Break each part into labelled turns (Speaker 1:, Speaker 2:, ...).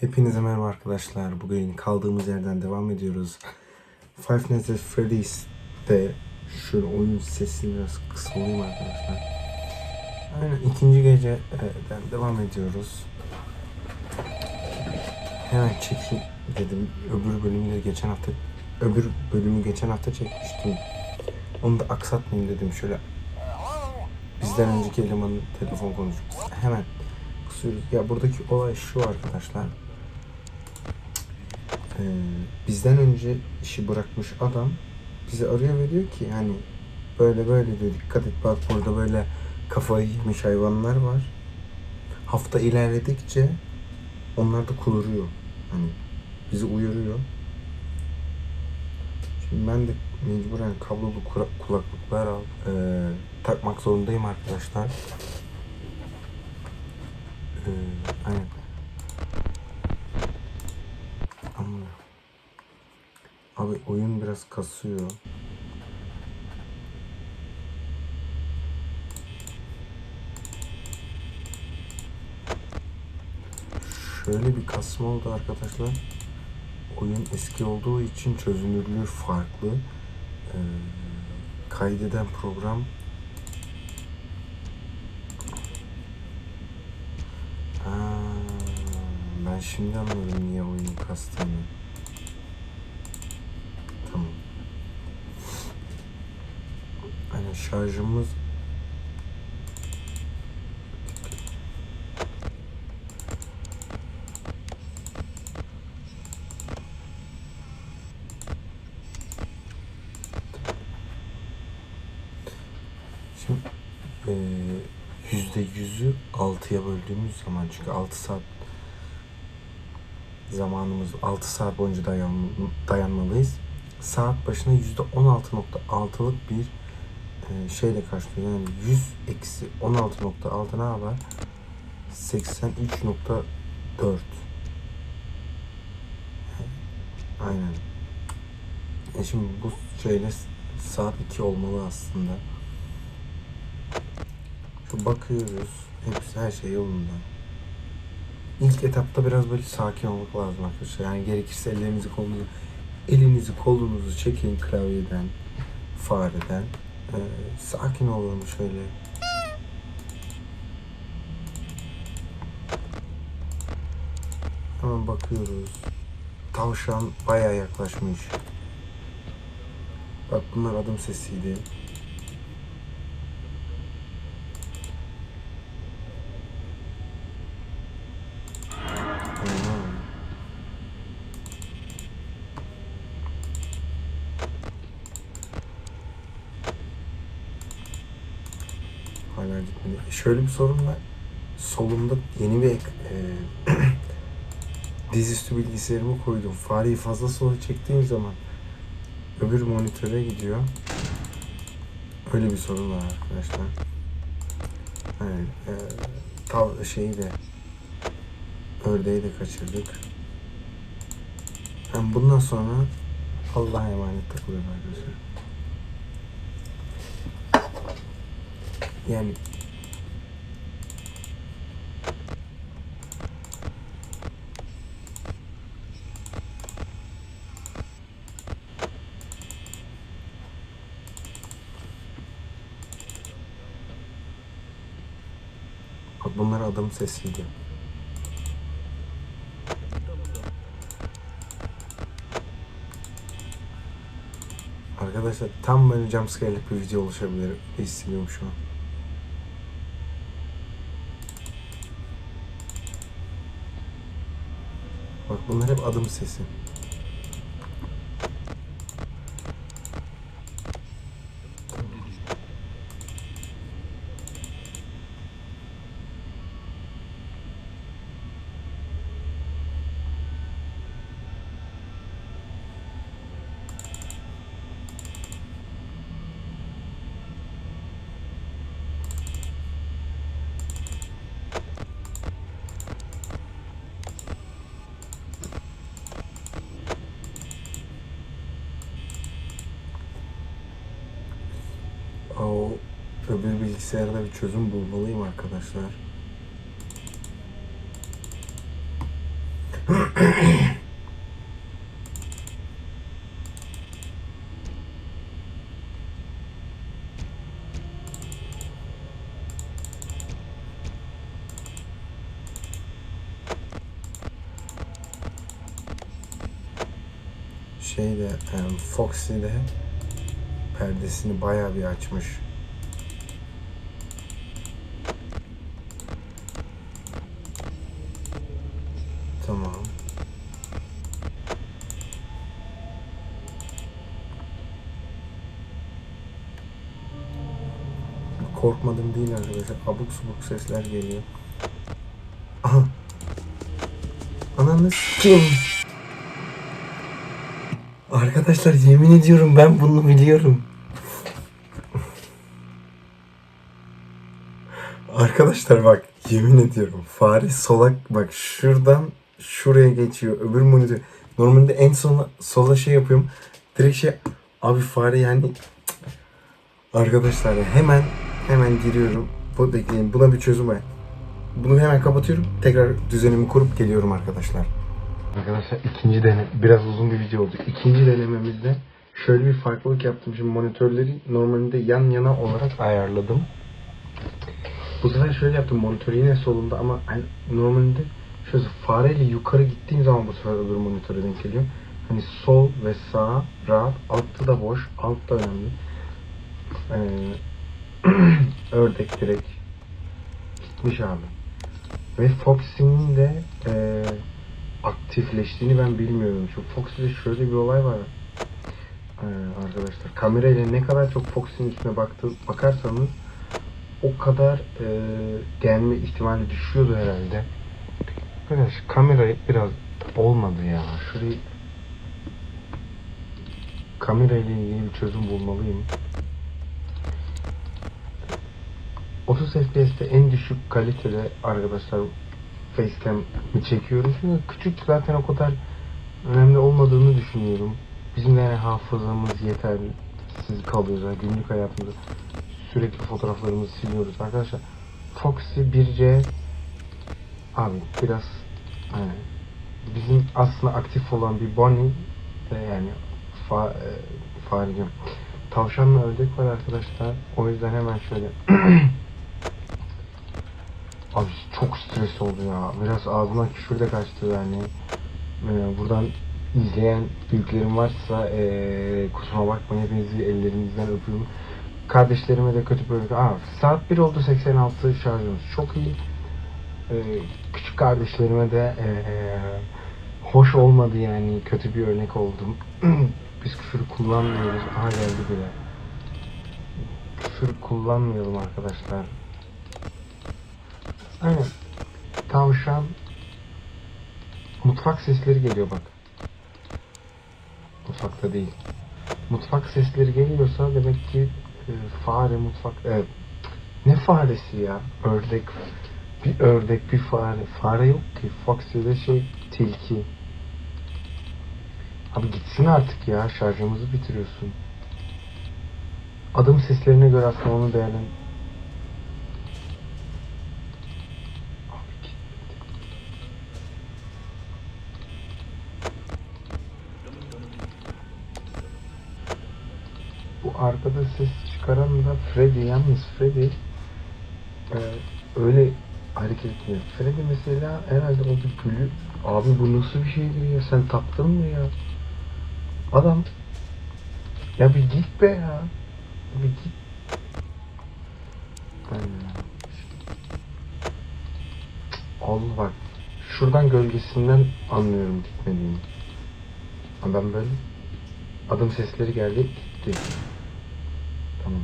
Speaker 1: Hepinize merhaba arkadaşlar. Bugün kaldığımız yerden devam ediyoruz. Five Nights at Freddy's'te şöyle oyun sesini biraz kısalayım arkadaşlar. Aynen ikinci geceden devam ediyoruz. Hemen çekeyim dedim. Öbür bölümleri geçen hafta öbür bölümü geçen hafta çekmiştim. Onu da aksatmayayım dedim. Şöyle bizden önceki elemanın telefon konuşması. Hemen kusuyoruz. Ya buradaki olay şu arkadaşlar. Ee, bizden önce işi bırakmış adam bizi arıyor ve diyor ki hani böyle böyle diyor dikkat et bak burada böyle kafayı yemiş hayvanlar var. Hafta ilerledikçe onlar da kuduruyor. Hani bizi uyarıyor. Şimdi ben de mecburen kablolu kulaklıklar al, ee, takmak zorundayım arkadaşlar. Ee, aynen. Ama abi oyun biraz kasıyor. Şöyle bir kasma oldu arkadaşlar. Oyun eski olduğu için çözünürlüğü farklı. Ee, kaydeden program Ha, ben şimdi anladım niye oyun kastığını. Tamam. Hani şarjımız Şimdi yüzde yüzü altıya böldüğümüz zaman çünkü 6 saat zamanımız 6 saat boyunca dayan, dayanmalıyız. Saat başına yüzde 16.6'lık bir eee, şeyle karşılıyor. Yani 100 eksi 16.6 ne yapar? 83.4 Aynen. E şimdi bu şeyle saat 2 olmalı aslında. Şu bakıyoruz. Hepsi her şey yolunda. İlk etapta biraz böyle sakin olmak lazım arkadaşlar. Yani gerekirse ellerinizi kolunuzu elinizi kolunuzu çekin klavyeden, fareden. Ee, sakin olalım şöyle. Hemen bakıyoruz. Tavşan bayağı yaklaşmış. Bak bunlar adım sesiydi. Şöyle bir sorun var. Solumda yeni bir e, dizüstü bilgisayarımı koydum. Fareyi fazla sola çektiğim zaman öbür monitöre gidiyor. Öyle bir sorun var arkadaşlar. Yani, e, tav şeyi de ördeği de kaçırdık. Yani bundan sonra Allah'a emanet takılıyorum arkadaşlar. Yani Bak bunlar adım sesiydi. Arkadaşlar tam böyle jumpscare'lik bir video oluşabilir hissediyorum şu an. Bak bunlar hep adım sesi. O öbür bilgisayarda bir çözüm bulmalıyım arkadaşlar. Şeyde em, Foxy'de perdesini bayağı bir açmış. Tamam. Korkmadım değil arkadaşlar. Abuk subuk sesler geliyor. Aha. Ananı kim? Arkadaşlar yemin ediyorum ben bunu biliyorum. Arkadaşlar bak yemin ediyorum fare solak bak şuradan şuraya geçiyor öbür monitör. Normalde en sona sola şey yapıyorum. Direkt şey abi fare yani arkadaşlar hemen hemen giriyorum. Bu bekleyin buna bir çözüm var. Bunu hemen kapatıyorum. Tekrar düzenimi kurup geliyorum arkadaşlar. Arkadaşlar ikinci deneme biraz uzun bir video oldu. İkinci denememizde şöyle bir farklılık yaptım. Şimdi monitörleri normalde yan yana olarak ayarladım. Bu sefer şöyle yaptım. Monitör yine solunda ama hani normalde şöyle fareyle yukarı gittiğim zaman bu sefer öbür monitöre denk geliyor. Hani sol ve sağ rahat. Altta da boş. Altta önemli. Ee, ördek direkt gitmiş abi. Ve Foxy'nin de ee, aktifleştiğini ben bilmiyorum. Şu Foxy'de şöyle bir olay var. Ee, arkadaşlar kamerayla ne kadar çok Foxy'nin üstüne baktı, bakarsanız o kadar e, gelme ihtimali düşüyordu herhalde. Arkadaş kamerayı biraz olmadı ya. Şurayı kamerayla ilgili bir çözüm bulmalıyım. 30 FPS'te en düşük kalitede arkadaşlar facecam'i çekiyorum. Çünkü küçük zaten o kadar önemli olmadığını düşünüyorum. Bizim de yani hafızamız yetersiz kalıyor zaten günlük hayatımızda. Sürekli fotoğraflarımızı siliyoruz arkadaşlar. Foxy 1C abi biraz hani bizim aslında aktif olan bir Bonnie e, yani fa, e, fare diyorum. Tavşanla ördek var arkadaşlar. O yüzden hemen şöyle Abi çok stres oldu ya. Biraz ağzımdan küfür de kaçtı yani. Ee, buradan izleyen büyüklerim varsa ee, kusuruma bakmayın. Hepinizi ellerinizden öpüyorum. Kardeşlerime de kötü böyle. Aa, saat 1 oldu 86 şarjımız. Çok iyi. Ee, küçük kardeşlerime de ee, hoş olmadı yani. Kötü bir örnek oldum. Biz küfür kullanmıyoruz. Aha geldi bile. Küfür kullanmayalım arkadaşlar. Aynen. Tavşan. Mutfak sesleri geliyor bak. Mutfakta değil. Mutfak sesleri geliyorsa demek ki e, fare mutfak... Evet. Ne faresi ya? Ördek. Bir ördek, bir fare. Fare yok ki. Foxy'de şey tilki. Abi gitsin artık ya. Şarjımızı bitiriyorsun. Adım seslerine göre aslında onu değerlen... Bu arkada ses çıkaran da Freddy. Yalnız Freddy e, öyle hareket etmiyor. Freddy mesela herhalde o bir gülü Abi bu nasıl bir şeydir ya? Sen taktın mı ya? Adam ya bir git be ya. Bir git. Allah. Bak. Şuradan gölgesinden anlıyorum gitmediğini. Ben böyle adım sesleri geldi gitti. Tamam.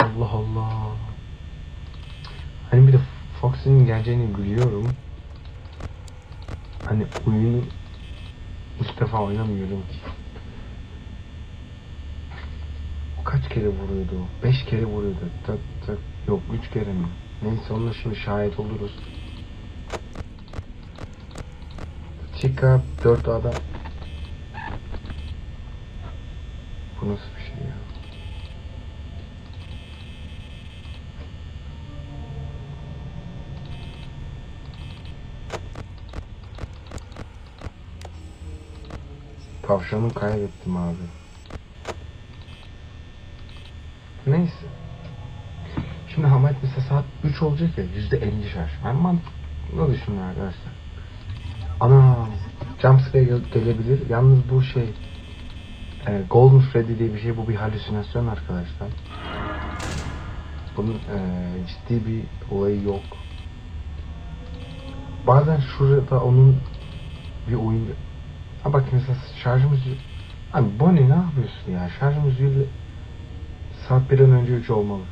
Speaker 1: Allah Allah. Hani bir de Foxy'nin geleceğini biliyorum. Hani oyunu ilk defa oynamıyorum ki. Kaç kere vuruyordu? Beş kere vuruyordu. Tak tak. Yok üç kere mi? Neyse onunla şimdi şahit oluruz. Chica dört adam. Bu nasıl bir şey ya? Tavşanı kaybettim abi. Neyse. Şimdi Hamet mesela saat 3 olacak ya yüzde 50 şarj. Ben mantıklı düşünüyorum arkadaşlar. Ana jumpscare gel- gelebilir. Yalnız bu şey e, Golden Freddy diye bir şey. Bu bir halüsinasyon arkadaşlar. Bunun e, ciddi bir olayı yok. Bazen şurada onun bir oyun... Ha bak mesela şarjımız... Abi Bonnie ne yapıyorsun ya? Şarjımız yüzde... Saat bir an önce 3 olmalı.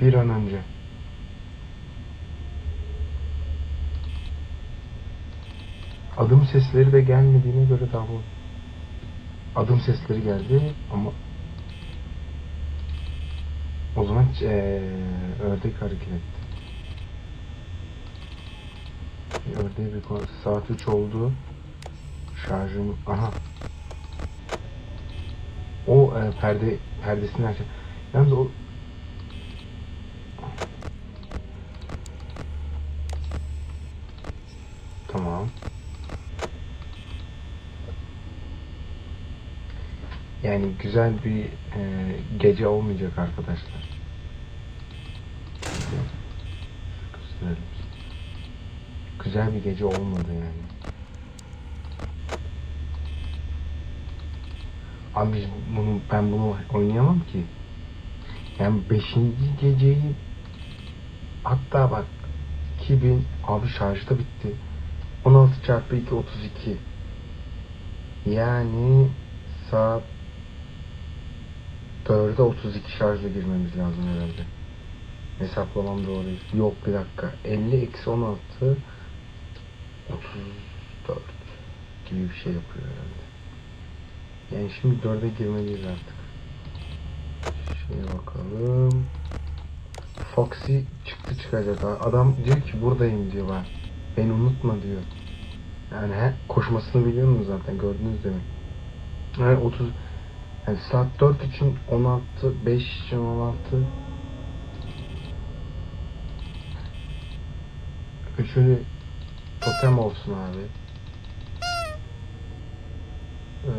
Speaker 1: Bir an önce. Adım sesleri de gelmediğine göre daha bu. Adım sesleri geldi ama o zaman eee ördek hareket etti. Bir Ördeğe bir saat 3 oldu. Şarjım aha. O e, perde perdesini aç. Yalnız o Tamam. Yani güzel bir e, gece olmayacak arkadaşlar. Güzel bir gece olmadı yani. Abi bunu ben bunu oynayamam ki. Yani 5. geceyi hatta bak 2000 abi şarjı da bitti. 16 çarpı 2 32. Yani saat 4'e 32 şarjla girmemiz lazım herhalde. Hesaplamam doğru. Yok bir dakika. 50 eksi 16 34 gibi bir şey yapıyor herhalde. Yani şimdi 4'e girmeliyiz artık. Şeye bakalım. Foxy çıktı çıkacak. Adam diyor ki buradayım diyor bak. Beni unutma diyor. Yani he, koşmasını biliyor musunuz zaten gördünüz mi? Yani 30 yani saat 4 için 16, 5 için 16. Üçünü totem olsun abi. Ee,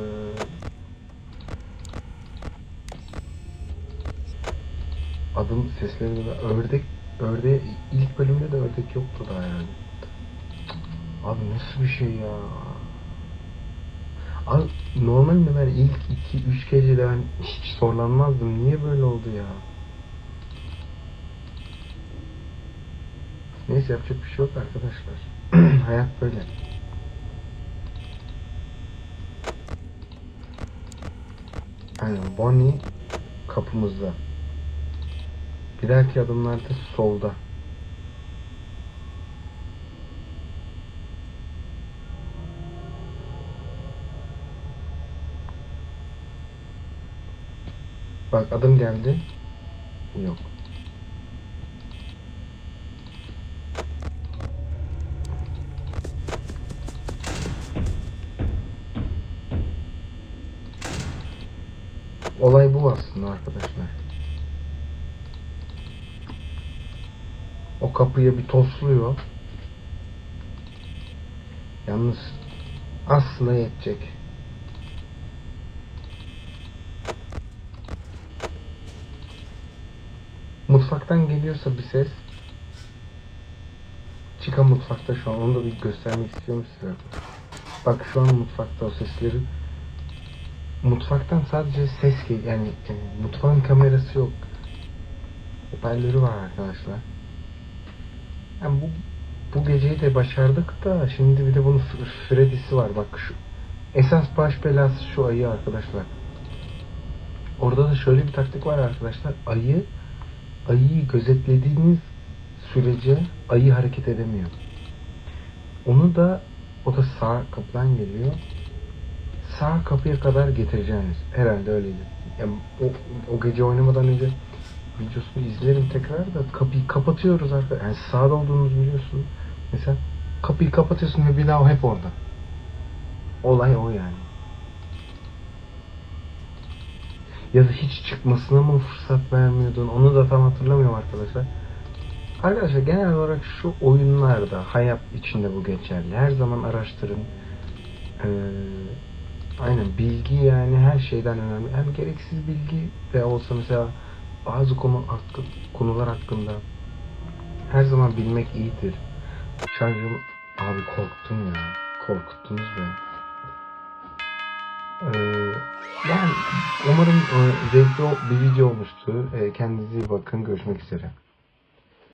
Speaker 1: adım sesleri de ördek ördeğe ilk bölümde de ördek yoktu daha yani. Abi nasıl bir şey ya? Abi normalde ben ilk 2-3 gecede ben hiç zorlanmazdım. Niye böyle oldu ya? Neyse yapacak bir şey yok arkadaşlar. Hayat böyle. Aynen Bonnie kapımızda. Bir dahaki adımlarda solda. Bak adım geldi. Yok. Olay bu aslında arkadaşlar. O kapıya bir tosluyor. Yalnız aslında yetecek. Mutfaktan geliyorsa bir ses Çıkan mutfakta şu an onu da bir göstermek istiyorum size. Bak şu an mutfakta o sesleri Mutfaktan sadece ses geliyor yani e, mutfağın kamerası yok. Hoparlörü var arkadaşlar. Yani bu bu geceyi de başardık da şimdi bir de bunun Freddy'si var. Bak şu esas baş belası şu ayı arkadaşlar. Orada da şöyle bir taktik var arkadaşlar. Ayı ayıyı gözetlediğiniz sürece ayı hareket edemiyor. Onu da o da sağ kapıdan geliyor. Sağ kapıya kadar getireceğiniz. Herhalde öyleydi. Yani o, o gece oynamadan önce videosunu izlerim tekrar da kapıyı kapatıyoruz arkadaşlar. Yani sağda olduğunuzu biliyorsun. Mesela kapıyı kapatıyorsun ve o hep orada. Olay o yani. Ya da hiç çıkmasına mı fırsat vermiyordun onu da tam hatırlamıyorum arkadaşlar. Arkadaşlar genel olarak şu oyunlarda hayat içinde bu geçerli. Her zaman araştırın. Ee, Aynen bilgi yani her şeyden önemli. Hem gereksiz bilgi de olsa mesela bazı konu hakkı, konular hakkında her zaman bilmek iyidir. Şarjım abi korktum ya. Korkuttunuz be. Ee, yani umarım e, zevkli bir video olmuştur. Ee, kendinize iyi bakın. Görüşmek üzere.